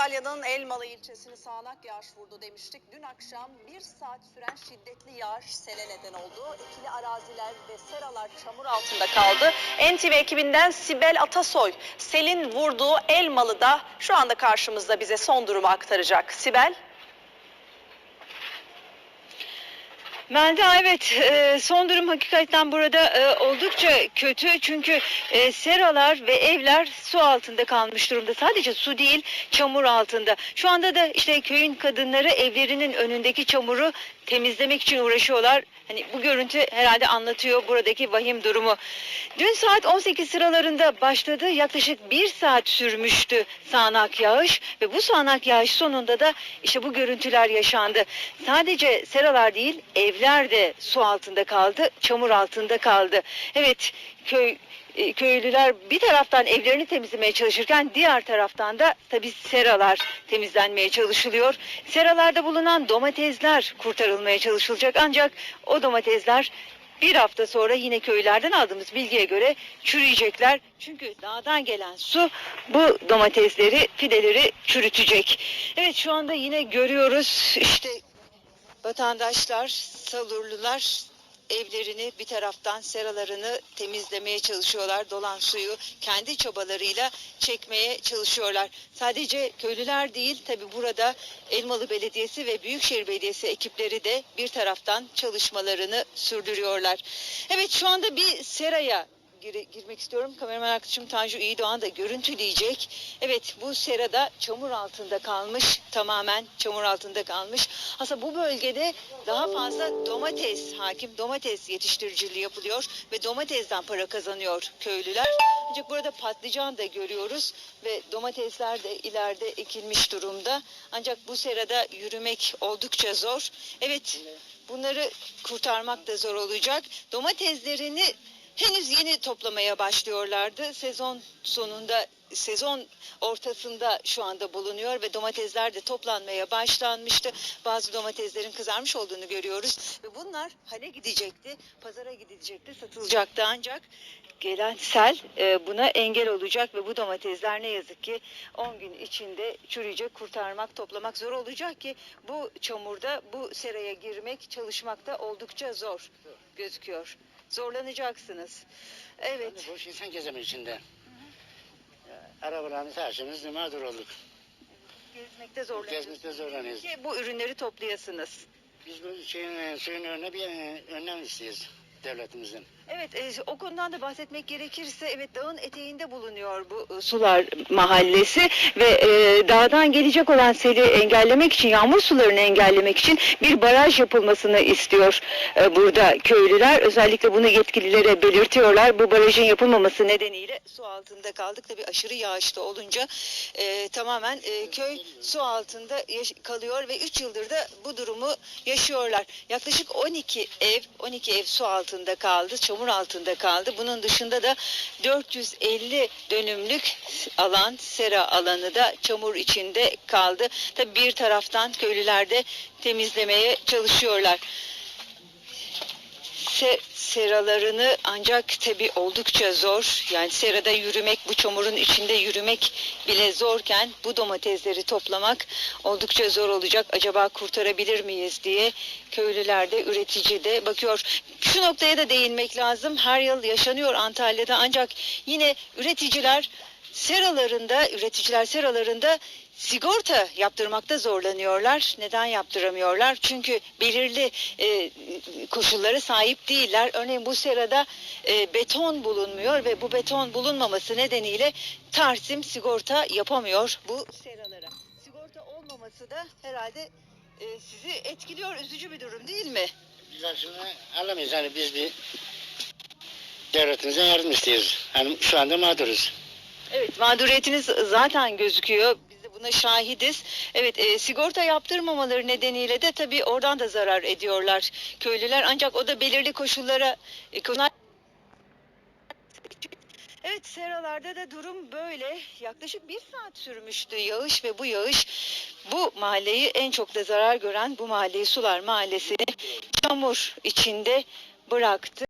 Antalya'nın Elmalı ilçesini sağanak yağış vurdu demiştik. Dün akşam bir saat süren şiddetli yağış sele neden oldu. Ekili araziler ve seralar çamur altında kaldı. NTV ekibinden Sibel Atasoy, selin vurduğu Elmalı'da şu anda karşımızda bize son durumu aktaracak. Sibel. Melda evet e, son durum hakikaten burada e, oldukça kötü çünkü e, seralar ve evler su altında kalmış durumda. Sadece su değil çamur altında. Şu anda da işte köyün kadınları evlerinin önündeki çamuru temizlemek için uğraşıyorlar. Hani bu görüntü herhalde anlatıyor buradaki vahim durumu. Dün saat 18 sıralarında başladı. Yaklaşık bir saat sürmüştü sağanak yağış ve bu sağanak yağış sonunda da işte bu görüntüler yaşandı. Sadece seralar değil evler de su altında kaldı, çamur altında kaldı. Evet köy köylüler bir taraftan evlerini temizlemeye çalışırken diğer taraftan da tabii seralar temizlenmeye çalışılıyor. Seralarda bulunan domatesler kurtarılmaya çalışılacak ancak o domatesler bir hafta sonra yine köylerden aldığımız bilgiye göre çürüyecekler. Çünkü dağdan gelen su bu domatesleri, fideleri çürütecek. Evet şu anda yine görüyoruz işte vatandaşlar, salurlular evlerini bir taraftan seralarını temizlemeye çalışıyorlar. Dolan suyu kendi çabalarıyla çekmeye çalışıyorlar. Sadece köylüler değil tabi burada Elmalı Belediyesi ve Büyükşehir Belediyesi ekipleri de bir taraftan çalışmalarını sürdürüyorlar. Evet şu anda bir seraya girmek istiyorum. Kameraman arkadaşım Tanju İyidoğan da görüntüleyecek. Evet bu serada çamur altında kalmış. Tamamen çamur altında kalmış. Aslında bu bölgede daha fazla domates hakim. Domates yetiştiriciliği yapılıyor ve domatesden para kazanıyor köylüler. Ancak burada patlıcan da görüyoruz ve domatesler de ileride ekilmiş durumda. Ancak bu serada yürümek oldukça zor. Evet bunları kurtarmak da zor olacak. Domateslerini henüz yeni toplamaya başlıyorlardı. Sezon sonunda sezon ortasında şu anda bulunuyor ve domatesler de toplanmaya başlanmıştı. Bazı domateslerin kızarmış olduğunu görüyoruz ve bunlar hale gidecekti, pazara gidecekti, satılacaktı ancak gelen sel e, buna engel olacak ve bu domatesler ne yazık ki 10 gün içinde çürüyecek, kurtarmak, toplamak zor olacak ki bu çamurda bu seraya girmek, çalışmak da oldukça zor gözüküyor. Zorlanacaksınız. Evet. Hani boş insan gezemek içinde. Arabalarını taşımız mağdur olduk. Gezmekte zorlanıyorsunuz. Gezmekte zorlanıyoruz. Ki bu ürünleri toplayasınız. Biz bu şeyin, suyun önüne bir e, önlem istiyoruz devletimizin. Evet, e, o konudan da bahsetmek gerekirse evet dağın eteğinde bulunuyor bu e, sular mahallesi ve e, dağdan gelecek olan seli engellemek için, yağmur sularını engellemek için bir baraj yapılmasını istiyor e, burada köylüler. Özellikle bunu yetkililere belirtiyorlar. Bu barajın yapılmaması nedeniyle su altında kaldık. Tabii aşırı yağışlı olunca e, tamamen e, köy su altında kalıyor ve 3 yıldır da bu durumu yaşıyorlar. Yaklaşık 12 ev, 12 ev su altında kaldı, çamur altında kaldı. Bunun dışında da 450 dönümlük alan, sera alanı da çamur içinde kaldı. Tabii bir taraftan köylüler de temizlemeye çalışıyorlar se seralarını ancak tabi oldukça zor. Yani serada yürümek, bu çamurun içinde yürümek bile zorken bu domatesleri toplamak oldukça zor olacak. Acaba kurtarabilir miyiz diye köylüler de üretici de bakıyor. Şu noktaya da değinmek lazım. Her yıl yaşanıyor Antalya'da ancak yine üreticiler seralarında, üreticiler seralarında sigorta yaptırmakta zorlanıyorlar. Neden yaptıramıyorlar? Çünkü belirli e, koşullara sahip değiller. Örneğin bu serada e, beton bulunmuyor ve bu beton bulunmaması nedeniyle Tarsim sigorta yapamıyor bu seralara. Sigorta olmaması da herhalde e, sizi etkiliyor. Üzücü bir durum değil mi? Biz aslında alamayız. Hani biz bir devletimizden yardım istiyoruz. Hani şu anda mağduruz. Evet mağduriyetiniz zaten gözüküyor. Biz de buna şahidiz. Evet e, sigorta yaptırmamaları nedeniyle de tabii oradan da zarar ediyorlar köylüler. Ancak o da belirli koşullara e, Evet seralarda da durum böyle. Yaklaşık bir saat sürmüştü yağış ve bu yağış bu mahalleyi en çok da zarar gören bu mahalleyi Sular Mahallesi'ni çamur içinde bıraktı.